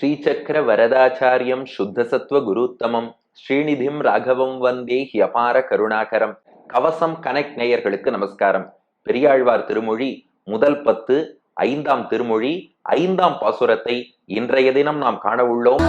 ஸ்ரீசக்கர வரதாச்சாரியம் சுத்தசத்துவ குருத்தமம். ஸ்ரீநிதிம் ராகவம் வந்தே ஹியபார கருணாகரம். கவசம் கனெக்ட் நேயர்களுக்கு நமஸ்காரம். பெரியாழ்வார் திருமொழி முதல் பத்து ஐந்தாம் திருமொழி ஐந்தாம் பாசுரத்தை இன்றைய தினம் நாம் காண உள்ளோம்.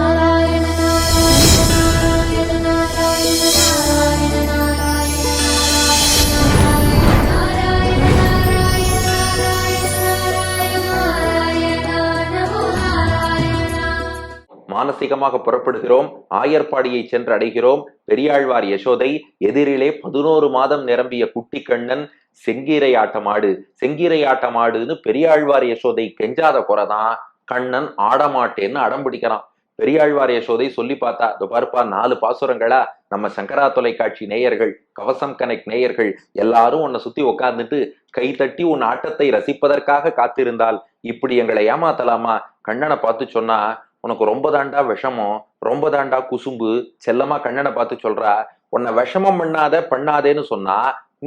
மானசீகமாக புறப்படுகிறோம் ஆயர்பாடியை சென்று அடைகிறோம் பெரியாழ்வார் யசோதை எதிரிலே பதினோரு மாதம் நிரம்பிய குட்டி கண்ணன் செங்கீரை ஆட்டமாடு செங்கீரை ஆட்டமாடுன்னு பெரியாழ்வார் யசோதை கெஞ்சாத குறைதான் கண்ணன் ஆடமாட்டேன்னு அடம் பிடிக்கிறான். பெரியாழ்வார் யசோதை சொல்லி பார்த்தா இதோ பார்ப்பா நாலு பாசுரங்களா நம்ம சங்கரா தொலைக்காட்சி நேயர்கள் கவசம் கனெக்ட் நேயர்கள் எல்லாரும் உன்னை சுத்தி உட்கார்ந்துட்டு கை தட்டி உன் ஆட்டத்தை ரசிப்பதற்காக காத்திருந்தால் இப்படி எங்களை ஏமாத்தலாமா? கண்ணனை பார்த்து சொன்னா உனக்கு ரொம்ப தாண்டா விஷமம் ரொம்ப தாண்டா குசும்பு செல்லமா கண்ணனை பார்த்து சொல்றா உன்னை விஷமம் பண்ணாத பண்ணாதேன்னு சொன்னா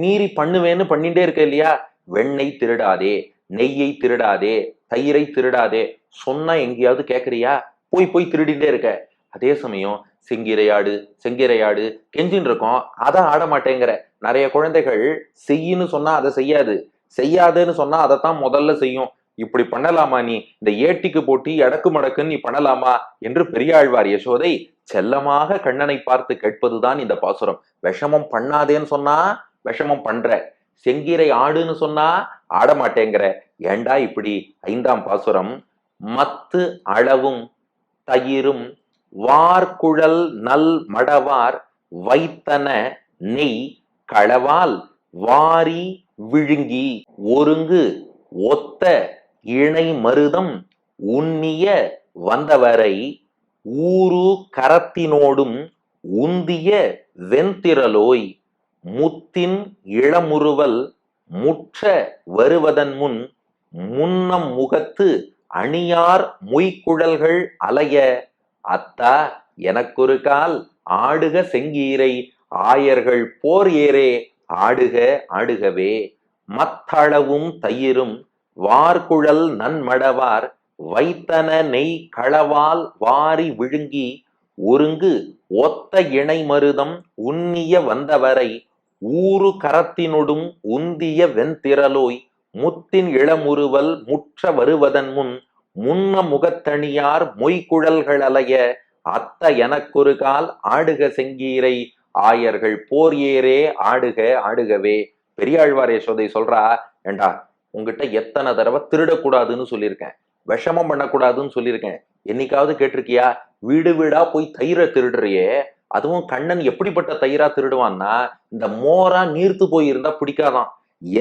மீறி பண்ணுவேன்னு பண்ணிட்டே இருக்க இல்லையா? வெண்ணெய் திருடாதே நெய்யை திருடாதே தயிரை திருடாதே சொன்னா எங்கேயாவது கேட்குறியா போய் போய் திருடிட்டே இருக்க. அதே சமயம் செங்கிரையாடு செங்கிரையாடு கெஞ்சின்னு இருக்கோம் அதை ஆட மாட்டேங்கிற. நிறைய குழந்தைகள் செய்யின்னு சொன்னா அதை செய்யாது. செய்யாதுன்னு சொன்னா அதைத்தான் முதல்ல செய்யும். இப்படி பண்ணலாமா நீ? இந்த ஏட்டிக்கு போட்டி அடக்கு மடக்குன்னு நீ பண்ணலாமா? என்று பெரியாழ்வார் யசோதை செல்லமாக கண்ணனை பார்த்து கேட்பதுதான் இந்த பாசுரம். விஷமம் பண்ணாதேன்னு சொன்னா விஷமம் பண்ற. செங்கீரை ஆடுன்னு சொன்னா ஆட மாட்டேங்கிற ஏண்டா இப்படி? ஐந்தாம் பாசுரம் மத்து அளவும் தயிரும் வார்குழல் நல் மடவார் வைத்தன நெய் களவால் வாரி விழுங்கி ஒருங்கு ஒத்த இணை மருதம் உண்ணிய வந்தவரை ஊரு கரத்தினோடும் உந்திய வெண்திரலோய் முத்தின் இளமுறுவல் முற்ற வருவதன் முன் முன்னம் முகத்து அணியார் மொய்க்குழல்கள் அலைய அத்தா எனக்கொரு கால் ஆடுக செங்கீரை ஆயர்கள் போர் ஏரே ஆடுக ஆடுகவே மத்தளவும் தயிரும் வார்குழல் நன்மடவார் வைத்தன நெய் களவால் வாரி விழுங்கி ஒருங்கு ஒத்த இணை மருதம் உன்னிய வந்தவரை ஊறு கரத்தினொடும் உந்திய வெண்திரலோய் முத்தின் இளமுறுவல் முற்ற வருவதன் முன் முன்ன முகத்தணியார் மொய்குழல்கள் அலைய அத்த எனக்கொரு கால் ஆடுக செங்கீரை ஆயர்கள் போர் ஏறே ஆடுக ஆடுகவே. பெரியாழ்வார் யசோதை சொல்றா ஏண்டா உங்ககிட்ட எத்தனை தடவை திருடக்கூடாதுன்னு சொல்லியிருக்கேன். விஷமம் பண்ணக்கூடாதுன்னு சொல்லியிருக்கேன். என்னைக்காவது கேட்டிருக்கியா? வீடு வீடா போய் தயிரை திருடுறியே. அதுவும் கண்ணன் எப்படிப்பட்ட தயிரா திருடுவான்னா இந்த மோரா நீர்த்து போயிருந்தா பிடிக்காதான்.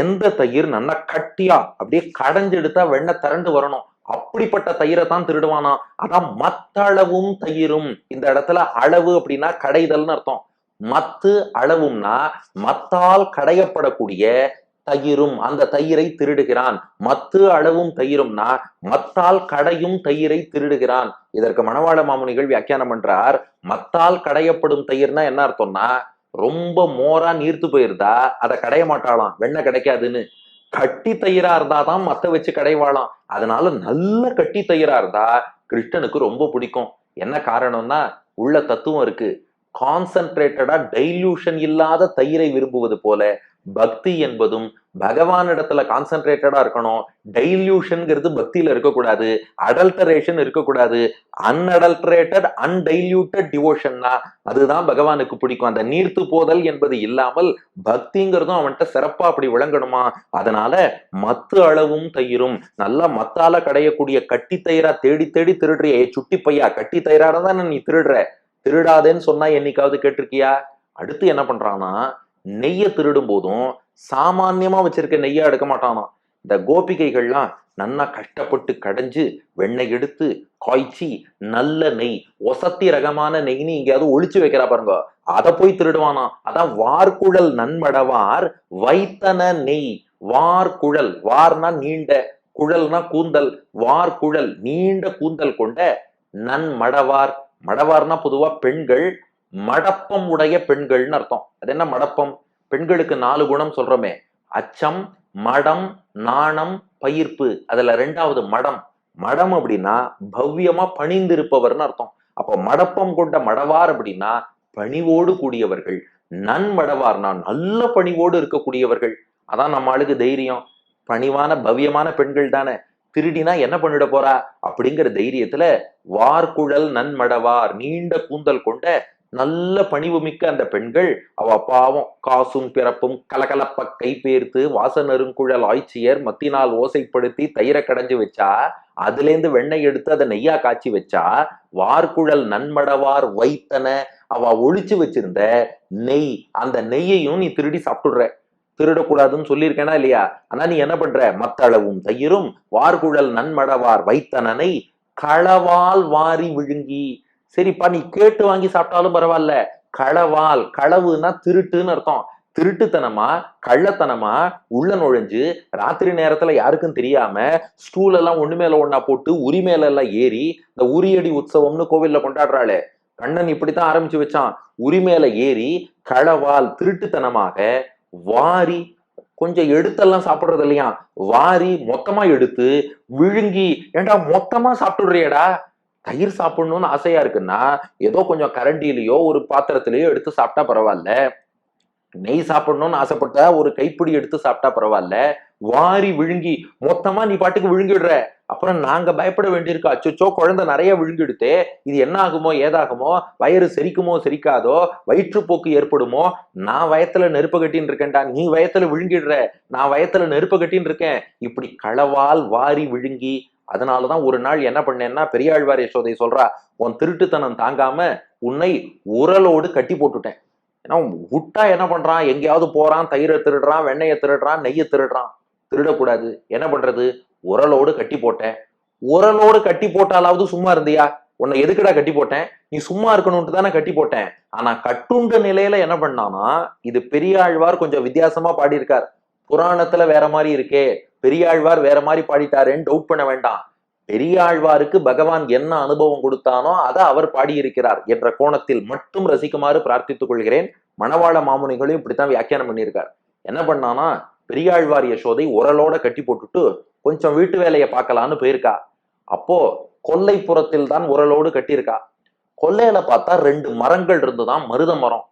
எந்த தயிர் நல்லா கட்டியா அப்படியே கடைஞ்செடுத்தா வெண்ணெய் திரண்டு வரணும். அப்படிப்பட்ட தயிரை தான் திருடுவானா? அதான் மத்தளவும் தயிரும். இந்த இடத்துல அளவு அப்படின்னா கடைதல்னு அர்த்தம். மத்து அளவும்னா மத்தால் கடையப்படக்கூடிய தயிரும் அந்த தயிரை திருடுகிறான். மத்து அளவும் தயிரும்னா மத்தால் கடையும் தயிரை திருடுகிறான். இதற்கு மணவாள மாமுனிகள் வியாக்கியானம் பண்றார். மத்தால் கடையப்படும் தயிர்னா என்ன அர்த்தம்னா ரொம்ப மோரா நீர்த்து போயிருந்தா அதை கடைய மாட்டாளாம். வெண்ணெய் கிடைக்காதுன்னு. கட்டி தயிரா இருந்தாதான் மத்த வச்சு கடைவாளாம். அதனால நல்ல கட்டி தயிரா இருந்தா கிருஷ்ணனுக்கு ரொம்ப பிடிக்கும். என்ன காரணம்னா உள்ள தத்துவம் இருக்கு. கான்சன்ட்ரேட்டடா டைல்யூஷன் இல்லாத தயிரை விரும்புவது போல பக்தி என்பதும் பகவானிடத்துல கான்சென்ட்ரேட்டடா இருக்கணும். டைல்யூஷன்ங்கிறது பக்தியில இருக்கக்கூடாது. அடல்டரேஷன் இருக்கக்கூடாது. அன்அடல்டரேட்டட் அன்டைல்யூட்டட் டிவோஷன்னா அதுதான் பகவானுக்கு பிடிக்கும். அந்த நீர்த்து போதல் என்பது இல்லாமல் பக்திங்கிறதும் அவன்கிட்ட சிறப்பா அப்படி விளங்கணுமா? அதனால மத்து அளவும் தயிரும். நல்லா மத்தால கடையக்கூடிய கட்டி தயிரா தேடி தேடி திருடுறிய. சுட்டி பையா கட்டி தயிராட தானே நீ திருடுற? திருடாதேன்னு சொன்னா என்னைக்காவது கேட்டிருக்கியா? அடுத்து என்ன பண்றான்னா நெய்யை திருடும் போதும் சாமான்யமா வச்சிருக்க நெய்யா எடுக்க மாட்டானா. இந்த கோபிகைகள்லாம் நன்னா கஷ்டப்பட்டு கடைஞ்சு வெண்ணெய் எடுத்து காய்ச்சி நல்ல நெய் ஒசத்தி ரகமான நெய்னு எங்கேயாவது ஒளிச்சு வைக்கிறா பாருங்க. அதை போய் திருடுவானா. அதான் வார்குழல் நன்மடவார் வைத்தன நெய். வார்குழல் வார்னா நீண்ட குழல்னா கூந்தல். வார்குழல் நீண்ட கூந்தல் கொண்ட நன்மடவார் மடவார்னா பொதுவா பெண்கள் மடப்பம் உடைய பெண்கள்னு அர்த்தம். அது என்ன மடப்பம்? பெண்களுக்கு நாலு குணம் சொல்றோமே. அச்சம் மடம் நாணம் பயிர்ப்பு. அதுல ரெண்டாவது மடம். மடம் அப்படின்னா பவ்யமா பணிந்திருப்பவர்னு அர்த்தம். அப்ப மடப்பம் கொண்ட மடவார் அப்படின்னா பணிவோடு கூடியவர்கள். நன்மடவார்னா நல்ல பணிவோடு இருக்கக்கூடியவர்கள். அதான் நம்ம ஆளுக்கு தைரியம். பணிவான பவ்யமான பெண்கள் தானே. திருடினா என்ன பண்ணிட போறா? அப்படிங்கிற தைரியத்துல வார்குழல் நன்மடவார் நீண்ட கூந்தல் கொண்ட நல்ல பணிவு மிக்க அந்த பெண்கள் அவ பாவம் காசும் பிறப்பும் கலகலப்ப கைப்பேர்த்து வாசனருங்குழல் ஆய்ச்சியர் மத்தினால் ஓசைப்படுத்தி தயிரை கடைஞ்சு வச்சா அதுல இருந்து வெண்ணெய் எடுத்து அதை நெய்யா காய்ச்சி வச்சா வார்குழல் நன்மடவார் வைத்தன அவ ஒழிச்சு வச்சிருந்த நெய் அந்த நெய்யையும் நீ திருடி சாப்பிட்டுடுற. திருடக்கூடாதுன்னு சொல்லியிருக்கேனா இல்லையா? ஆனா நீ என்ன பண்ற? மத்தளவும் தயிரும் வார்குழல் நன்மடவார் வைத்தனனை களவால் வாரி விழுங்கி. சரிப்பா நீ கேட்டு வாங்கி சாப்பிட்டாலும் பரவாயில்ல. களவால் களவுன்னா திருட்டுன்னு அர்த்தம். திருட்டுத்தனமா கள்ளத்தனமா உள்ள நுழைஞ்சு ராத்திரி நேரத்துல யாருக்கும் தெரியாம ஸ்டூல் எல்லாம் ஒண்ணு மேல ஒண்ணா போட்டு உரி மேல எல்லாம் ஏறி இந்த உரியடி உற்சவம்னு கோவில்ல கொண்டாடுறாளே. கண்ணன் இப்படித்தான் ஆரம்பிச்சு வச்சான். உரிமையில ஏறி களவால் திருட்டுத்தனமாக வாரி கொஞ்சம் எடுத்தெல்லாம் சாப்பிடுறது இல்லையா? வாரி மொத்தமா எடுத்து விழுங்கி ஏன்டா மொத்தமா சாப்பிட்டுடுறியடா? தயிர் சாப்பிடணும்னு ஆசையா இருக்குன்னா ஏதோ கொஞ்சம் கரண்டிலேயோ ஒரு பாத்திரத்திலேயோ எடுத்து சாப்பிட்டா பரவாயில்ல. நெய் சாப்பிடணும்னு ஆசைப்பட்டா ஒரு கைப்பிடி எடுத்து சாப்பிட்டா பரவாயில்ல. வாரி விழுங்கி மொத்தமா நீ பாட்டுக்கு விழுங்கிடுற. அப்புறம் நாங்க பயப்பட வேண்டியிருக்கு. அச்சோ குழந்தை நிறைய விழுங்கிடுத்தே இது என்ன ஆகுமோ ஏதாகுமோ வயிறு செரிக்குமோ செரிக்காதோ வயிற்றுப்போக்கு ஏற்படுமோ? நான் வயத்துல நெருப்பு கட்டின்னு இருக்கேன்டா. நீ வயத்துல விழுங்கிடுற. நான் வயத்துல நெருப்பு கட்டின்னு இருக்கேன். இப்படி களவால் வாரி விழுங்கி அதனாலதான் ஒரு நாள் என்ன பண்ணேன்னா பெரியாழ்வார் யசோதை சொல்றா உன் திருட்டுத்தனம் தாங்காம உன்னை உரலோடு கட்டி போட்டுட்டேன். ஏன்னா விட்டா என்ன பண்றான்? எங்கேயாவது போறான் தயிரை திருடுறான் வெண்ணெயை திருடுறான் நெய்யை திருடுறான். திருடக்கூடாது. என்ன பண்றது? உரலோடு கட்டி போட்டேன். உரலோடு கட்டி போட்டாலாவது சும்மா இருந்தியா? உன்னை எதுக்குடா கட்டி போட்டேன்? நீ சும்மா இருக்கணும்ட்டு தானே கட்டி போட்டேன். ஆனா கட்டுண்ட நிலையில என்ன பண்ணானா இது பெரியாழ்வார் கொஞ்சம் வித்தியாசமா பாடியிருக்கார். புராணத்துல வேற மாதிரி இருக்கே பெரியாழ்வார் வேற மாதிரி பாடிட்டாருன்னு டவுட் பண்ண வேண்டாம். பெரியாழ்வாருக்கு பகவான் என்ன அனுபவம் கொடுத்தானோ அதை அவர் பாடியிருக்கிறார் என்ற கோணத்தில் மட்டும் ரசிக்குமாறு பிரார்த்தித்துக் கொள்கிறேன். மணவாள மாமுனிகளையும் இப்படித்தான் வியாக்கியானம் பண்ணியிருக்கார். என்ன பண்ணானா பெரியாழ்வார் யசோதை உரலோட கட்டி போட்டுட்டு கொஞ்சம் வீட்டு வேலையை பார்க்கலான்னு போயிருக்கா. அப்போ கொல்லைப்புறத்தில் தான் உரலோடு கட்டியிருக்கா. கொல்லையில பார்த்தா ரெண்டு மரங்கள் இருந்துதான் மருத மரம்.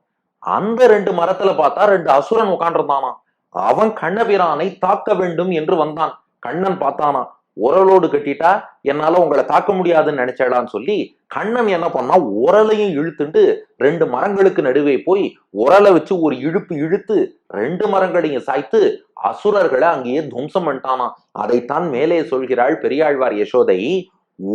அந்த ரெண்டு மரத்துல பார்த்தா ரெண்டு அசுரன் உட்காண்டிருந்தானா அவன் கண்ணபிரானை தாக்க வேண்டும் என்று வந்தான். கண்ணன் பார்த்தானா உரலோடு கட்டிட்டா என்னால உங்களை தாக்க முடியாதுன்னு நினைச்சடான்னு சொல்லி கண்ணன் என்ன பண்ணா உரலையும் இழுத்துண்டு ரெண்டு மரங்களுக்கு நடுவே போய் உரலை வச்சு ஒரு இழுப்பு இழுத்து ரெண்டு மரங்களையும் சாய்த்து அசுரர்களை அங்கேயே துவம்சம் பண்ணிட்டானா. அதைத்தான் மேலே சொல்கிறாள் பெரியாழ்வார் யசோதை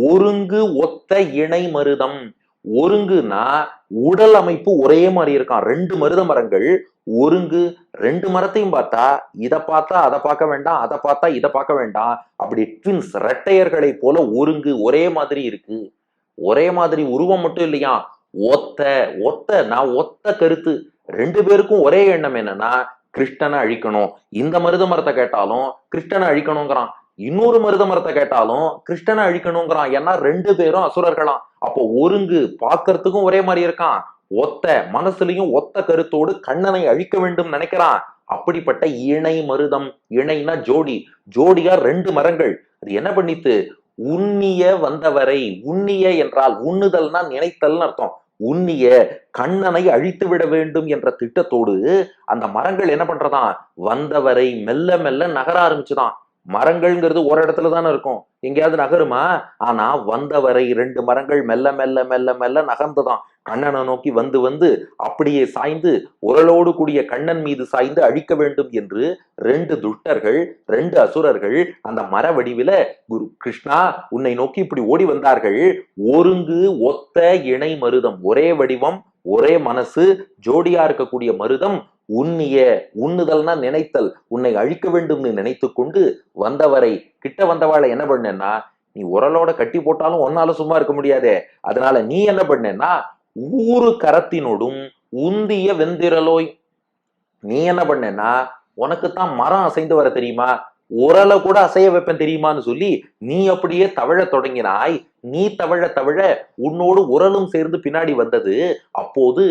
ஒருங்கு ஒத்த இணை மருதம் ஒருங்குனா உடல் அமைப்பு ஒரே மாதிரி இருக்கான் ரெண்டு மருத மரங்கள் ஒருங்கு ரெண்டு மரத்தையும் பார்த்தா இதை பார்த்தா அதை பார்க்க வேண்டாம் அதை பார்த்தா இதை பார்க்க வேண்டாம். அப்படி ட்வின்ஸ் ரெட்டையர்களை போல ஒருங்கு ஒரே மாதிரி இருக்கு. ஒரே மாதிரி உருவம் மட்டும் இல்லையா? ஒத்த ஒத்த நான் ஒத்த கருத்து. ரெண்டு பேருக்கும் ஒரே எண்ணம் என்னன்னா கிருஷ்ணனை அழிக்கணும். இந்த மருத மரத்தை கேட்டாலும் கிருஷ்ணனை அழிக்கணுங்கிறான். இன்னொரு மருத மரத்தை கேட்டாலும் கிருஷ்ணனை அழிக்கணுங்கிறான். ஏன்னா ரெண்டு பேரும் அசுரர்களாம். அப்போ ஒருங்கு பார்க்கறதுக்கும் ஒரே மாதிரி இருக்கான். ஒத்த மனசுலயும் ஒத்த கருத்தோடு கண்ணனை அழிக்க வேண்டும் நினைக்கிறான். அப்படிப்பட்ட இணை மருதம் இணைனா ஜோடி. ஜோடியா ரெண்டு மரங்கள். அது என்ன பண்ணித்து? உண்ணிய வந்தவரை உண்ணிய என்றால் உண்ணுதல்னா நினைத்தல்னு அர்த்தம். உண்ணிய கண்ணனை அழித்து விட வேண்டும் என்ற திட்டத்தோடு அந்த மரங்கள் என்ன பண்றதான் வந்தவரை மெல்ல மெல்ல நகர ஆரம்பிச்சுதான் மரங்கள்ங்கிறது ஒரு இடத்துல தானே இருக்கும். எங்கேயாவது நகருமா? ஆனா வந்தவரை ரெண்டு மரங்கள் மெல்ல மெல்ல மெல்ல மெல்ல நகர்ந்துதான் கண்ணனை நோக்கி வந்து வந்து அப்படியே சாய்ந்து உரலோடு கூடிய கண்ணன் மீது சாய்ந்து அழிக்க வேண்டும் என்று ரெண்டு துஷ்டர்கள் ரெண்டு அசுரர்கள் அந்த மர வடிவில குரு கிருஷ்ணா உன்னை நோக்கி இப்படி ஓடி வந்தார்கள். ஒருங்கு ஒத்த இணை மருதம். ஒரே வடிவம் ஒரே மனசு ஜோடியா இருக்கக்கூடிய மருதம் உன்னிய உண்ணுதல்னா நினைத்தல். உன்னை அழிக்க வேண்டும்னு நினைத்து கொண்டு வந்தவரை கிட்ட வந்தவாளை என்ன பண்ணேன்னா நீ உரலோட கட்டி போட்டாலும் ஒன்னால சும்மா இருக்க முடியாதே. அதனால நீ என்ன பண்ணேன்னா ஊறு கரத்தினோடும் உந்திய வெந்திரலோய். நீ என்ன பண்ணேன்னா உனக்கு தான் மரம் அசைந்து வர தெரியுமா? உரலை கூட அசைய வைப்பேன் தெரியுமான்னு சொல்லி நீ அப்படியே தவழ தொடங்கினாய். நீ தவழ தவழ உன்னோடு உரலும் சேர்ந்து பின்னாடி வந்தது. அப்போது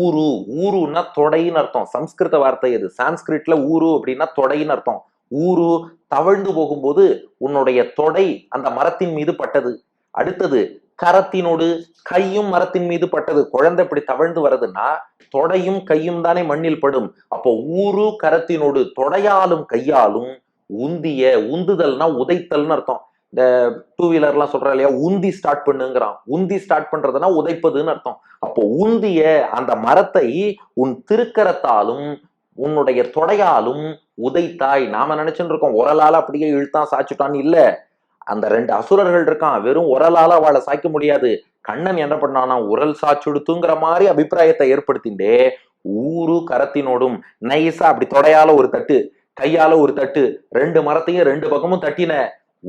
ஊரு ஊருன்னா தொடைன்னு அர்த்தம். சம்ஸ்கிருத வார்த்தை அது சான்ஸ்கிரிட்ல ஊரு அப்படின்னா தொடைன்னு அர்த்தம். ஊரு தவழ்ந்து போகும்போது உன்னுடைய தொடை அந்த மரத்தின் மீது பட்டது. அடுத்தது கரத்தினோடு கையும் மரத்தின் மீது பட்டது. குழந்தை இப்படி தவழ்ந்து வருதுன்னா தொடையும் கையும் தானே மண்ணில் படும். அப்போ ஊரு கரத்தினோடு தொடையாலும் கையாலும் உந்திய உந்துதல்னா உதைத்தல்னு அர்த்தம். இந்த டூ வீலர்லாம் சொல்றா இல்லையா? உந்தி ஸ்டார்ட் பண்ணுங்கிறான். உந்தி ஸ்டார்ட் பண்றதுன்னா உதைப்பதுன்னு அர்த்தம். அப்போ உந்திய அந்த மரத்தை உன் திருக்கரத்தாலும் உன்னுடைய தொடையாலும் உதைத்தாய். நாம நினைச்சுட்டு இருக்கோம் உரலால அப்படியே இழுத்தான் சாச்சுட்டான்னு இல்ல. அந்த ரெண்டு அசுரர்கள் இருக்கான். வெறும் உரலால அவளை சாய்க்க முடியாது. கண்ணன் என்ன பண்ணானா உரல் சாச்சுடுத்துங்கிற மாதிரி அபிப்பிராயத்தை ஏற்படுத்திண்டே ஊரு கரத்தினோடும் நைஸா அப்படி தொடையால ஒரு தட்டு கையால ஒரு தட்டு ரெண்டு மரத்தையும் ரெண்டு பக்கமும் தட்டின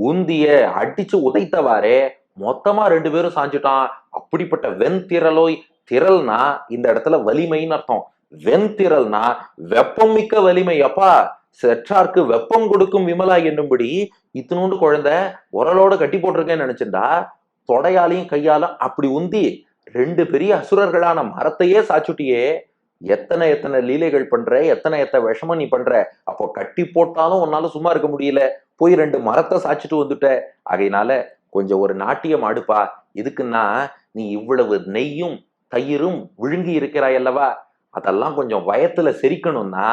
உந்திய அடிச்சு உதைத்தவாறே மொத்தமா ரெண்டு பேரும் சாஞ்சுட்டான். அப்படிப்பட்ட வெண்திரலோய் திரள்னா இந்த இடத்துல வலிமைன்னு அர்த்தம். வெண்திரல்னா வெப்பம் மிக்க வலிமை. அப்பா செற்றார்க்கு வெப்பம் கொடுக்கும் விமலா என்னும்படி இத்தினோண்டு குழந்தை உரலோட கட்டி போட்டிருக்கேன்னு நினைச்சிருந்தா தொடையாலையும் கையாலும் அப்படி உந்தி ரெண்டு பெரிய அசுரர்களான மரத்தையே சாச்சுட்டியே. எத்தனை எத்தனை லீலைகள் பண்ற எத்தனை எத்தனை விஷமம் நீ பண்ற? அப்போ கட்டி போட்டாலும் உன்னால சும்மா இருக்க முடியல. போய் ரெண்டு மரத்தை சாச்சிட்டு வந்துட்ட. ஆகையினால கொஞ்சம் ஒரு நாட்டியம் ஆடுப்பா எதுக்குன்னா நீ இவ்வளவு நெய்யும் தயிரும் விழுங்கி இருக்கிறாய் அல்லவா? அதெல்லாம் கொஞ்சம் வயத்துல செரிக்கணும்னா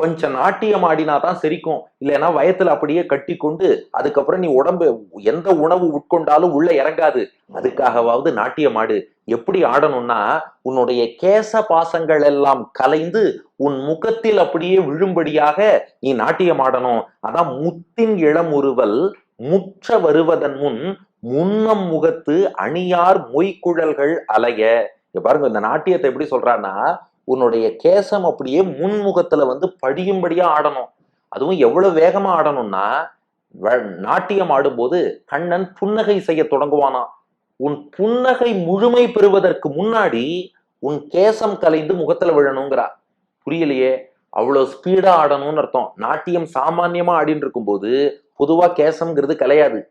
கொஞ்சம் நாட்டியம் ஆடினா தான் செரிக்கும். இல்லைன்னா வயத்துல அப்படியே கட்டி கொண்டு அதுக்கப்புறம் நீ உடம்பு எந்த உணவு உட்கொண்டாலும் உள்ள இறங்காது. அதுக்காகவாவது நாட்டியம் ஆடு. எப்படி ஆடணும்னா உன்னுடைய கேச பாசங்கள் எல்லாம் கலைந்து உன் முகத்தில் அப்படியே விழும்படியாக நீ நாட்டியம் ஆடணும். அதான் முத்தின் இளம் ஒருவல் முற்ற வருவதன் முன் முன்னம் முகத்து அணியார் மொய்க்குழல்கள் அலைய. பாருங்க இந்த நாட்டியத்தை எப்படி சொல்றான்னா உன்னுடைய கேசம் அப்படியே முன்முகத்துல வந்து படியும்படியா ஆடணும். அதுவும் எவ்வளவு வேகமா ஆடணும்னா வ- நாட்டியம் ஆடும்போது கண்ணன் புன்னகை செய்ய தொடங்குவானாம். உன் புன்னகை முழுமை பெறுவதற்கு முன்னாடி உன் கேசம் கலைந்து முகத்துல விழணுங்கிறா புரியலையே? அவ்வளவு ஸ்பீடா ஆடணும்னு அர்த்தம். நாட்டியம் சாமான்யமா ஆடின்னு இருக்கும்போது பொதுவா கேசம்ங்கிறது கலையாது.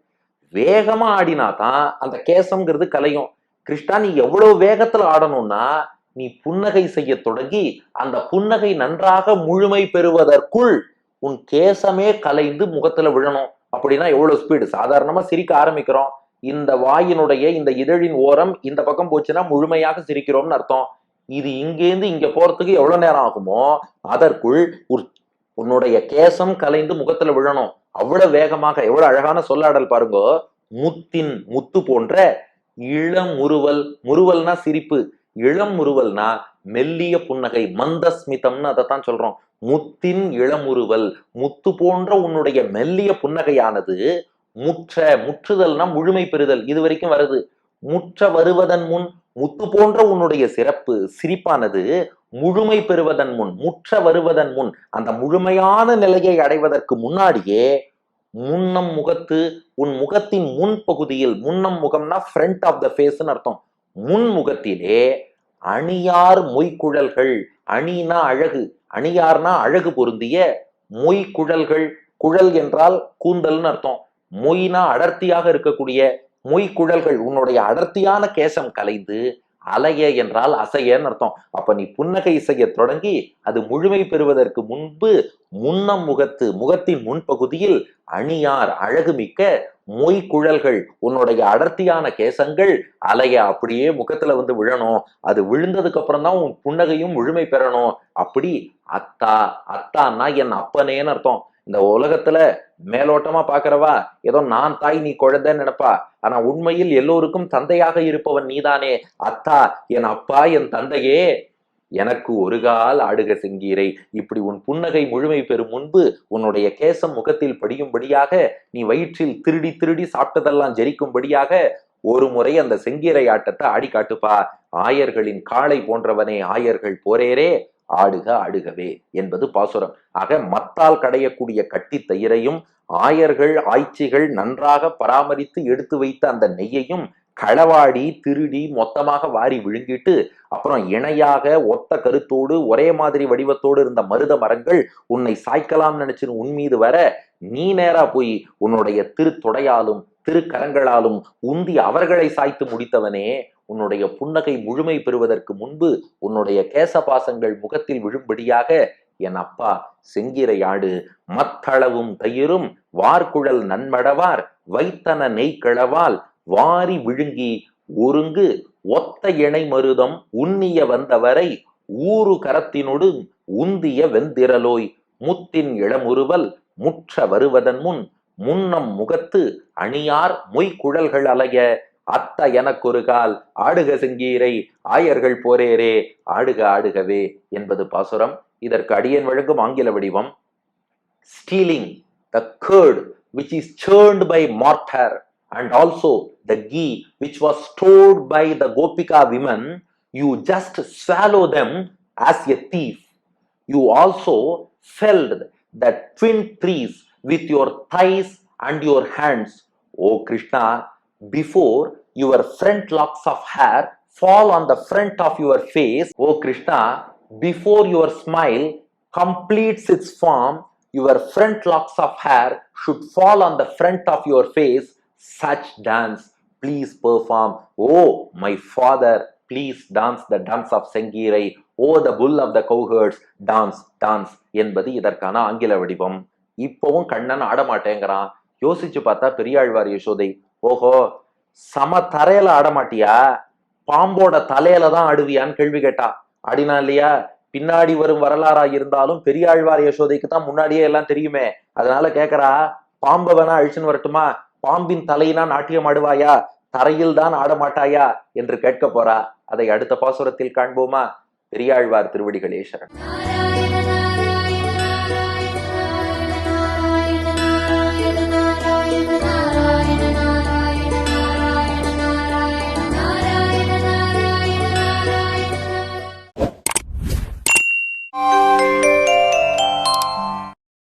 வேகமா ஆடினா தான் அந்த கேசம்ங்கிறது கலையும். கிருஷ்ணா நீ எவ்வளவு வேகத்துல ஆடணும்னா நீ புன்னகை செய்ய தொடங்கி அந்த புன்னகை நன்றாக முழுமை பெறுவதற்குள் உன் கேசமே கலைந்து முகத்துல விழணும். அப்படின்னா எவ்வளவு ஸ்பீடு சாதாரணமா சிரிக்க ஆரம்பிக்கிறோம். இந்த வாயினுடைய இந்த இதழின் ஓரம் இந்த பக்கம் போச்சுன்னா முழுமையாக சிரிக்கிறோம்னு அர்த்தம். இது இங்கேருந்து இங்க போறதுக்கு எவ்வளவு நேரம் ஆகுமோ அதற்குள் உன்னுடைய கேசம் கலைந்து முகத்துல விழணும். அவ்வளவு வேகமாக எவ்வளவு அழகான சொல்லாடல் பாருங்க. முத்தின் முத்து போன்ற இளம் முறுவல் முறுவல்னா சிரிப்பு. இளம் முறுவல்னா மெல்லிய புன்னகை மந்தஸ்மிதம்னு அதை தான் சொல்றோம். முத்தின் இளமுறுவல் முத்து போன்ற உன்னுடைய மெல்லிய புன்னகையானது முற்ற முற்றுதல்னா முழுமை பெறுதல் இது வரைக்கும் வருது. முற்ற வருவதன் முன் முத்து போன்ற உன்னுடைய சிறப்பு சிரிப்பானது முழுமை பெறுவதன் முன் முற்ற வருவதன் முன் அந்த முழுமையான நிலையை அடைவதற்கு முன்னாடியே முன்னம் முகத்து உன் முகத்தின் முன் பகுதியில் முன்னம் முகம்னா ஃப்ரண்ட் ஆஃப் த ஃபேஸ்னு அர்த்தம். முன் முகத்திலே அணியார் மொய்க்குழல்கள் அணினா அழகு அணியார்னா அழகு பொருந்திய மொய்க்குழல்கள் குழல் என்றால் கூந்தல்னு அர்த்தம். மொய்னா அடர்த்தியாக இருக்கக்கூடிய மொய்க்குழல்கள் உன்னுடைய அடர்த்தியான கேசம் கலைந்து அலைய என்றால் அசையன்னு அர்த்தம். அப்ப நீ புன்னகை செய்ய தொடங்கி அது முழுமை பெறுவதற்கு முன்பு முன்னம் முகத்து முகத்தின் முன்பகுதியில் அணியார் அழகுமிக்க மொய் குழல்கள் உன்னுடைய அடர்த்தியான கேசங்கள் அலைய அப்படியே முகத்துல வந்து விழணும். அது விழுந்ததுக்கு அப்புறம் தான் உன் புன்னகையும் முழுமை பெறணும். அப்படி அத்தா அத்தான்னா என் அப்பனேன்னு அர்த்தம். இந்த உலகத்துல மேலோட்டமா பாக்குறவா? ஏதோ நான் தாய் நீ குழந்தைன்னு நினைப்பா. ஆனா உண்மையில் எல்லோருக்கும் தந்தையாக இருப்பவன் நீதானே. அத்தா என் அப்பா என் தந்தையே எனக்கு ஒரு கால் ஆடுக செங்கீரை. இப்படி உன் புன்னகை முழுமை பெறும் முன்பு உன்னுடைய கேசம் முகத்தில் படியும்படியாக நீ வயிற்றில் திருடி திருடி சாப்பிட்டதெல்லாம் ஜெரிக்கும்படியாக ஒரு முறை அந்த செங்கீரை ஆட்டத்தை ஆடி காட்டுப்பா ஆயர்களின் காளை போன்றவனே ஆயர்கள் போரேரே. ஆடுக ஆடுகவே என்பது பாசுரம். ஆக மத்தால் கடையக்கூடிய கட்டி தயிரையும் ஆயர்கள் ஆய்ச்சிகள் நன்றாக பராமரித்து எடுத்து வைத்த அந்த நெய்யையும் களவாடி திருடி மொத்தமாக வாரி விழுங்கிட்டு அப்புறம் இணையாக ஒத்த கருத்தோடு ஒரே மாதிரி வடிவத்தோடு இருந்த மருத மரங்கள் உன்னை சாய்க்கலாம் நினைச்சு உன் மீது வர நீ நேரா போய் உன்னுடைய திருத்தொடையாலும் திருக்கரங்களாலும் உந்தி அவர்களை சாய்த்து முடித்தவனே உன்னுடைய புன்னகை முழுமை பெறுவதற்கு முன்பு உன்னுடைய கேசபாசங்கள் முகத்தில் விழும்படியாக என் அப்பா செங்கிரை ஆடு மத்தளவும் தயிரும் வார்குழல் நன்மடவார் வைத்தன நெய்க்கிழவால் வாரி விழுங்கி ஒருங்கு ஒத்த இணை மருதம் உண்ணிய வந்தவரை ஊறு கரத்தினொடு உந்திய வெந்திரலோய் முத்தின் இளமுறுவல் முற்ற வருவதன் முன் முன்னம் முகத்து அணியார் மொய்குழல்கள் அலைய அத்த எனக்கொரு கால் ஆடுக செங்கீரை ஆயர்கள் போரேரே ஆடுக ஆடுகவே என்பது பாசுரம். இதற்கு அடியன் வழங்கும் ஆங்கில வடிவம். Stealing the curd which is churned by mother and also the ghee which was stored by the gopika women you just swallow them as a thief. You also felled the twin trees with your thighs and your hands. O krishna before your front locks of hair fall on the front of your face o krishna before your smile completes its form your front locks of hair should fall on the front of your face such dance please perform. Oh my father please dance the dance of sengirai or the pull of the cowherds dance dance என்பது இதற்கான ஆங்கில வடிவம். இப்பவும் கண்ணன் ஆடமாட்டேங்கிறான். யோசிச்சு பார்த்தா பெரியாழ்வார் யசோதை ஓஹோ சம தரையில ஆடமாட்டியா? பாம்போட தலையில தான் ஆடுவியான்னு கேள்வி கேட்டா. ஆடினா இல்லையா? பின்னாடி வரும் வரலாறா இருந்தாலும் பெரியாழ்வார் யசோதைக்கு தான் முன்னாடியே எல்லாம் தெரியுமே. அதனால கேக்குறா பாம்பை வேணா அழிச்சுன்னு வரட்டுமா? பாம்பின் தலையினா நாட்டியம் ஆடுவாயா? தரையில் தான் ஆடமாட்டாயா? என்று கேட்க போறா. அதை அடுத்த பாசுரத்தில் காண்போமா? பெரியாழ்வார் திருவடிகளே சரண்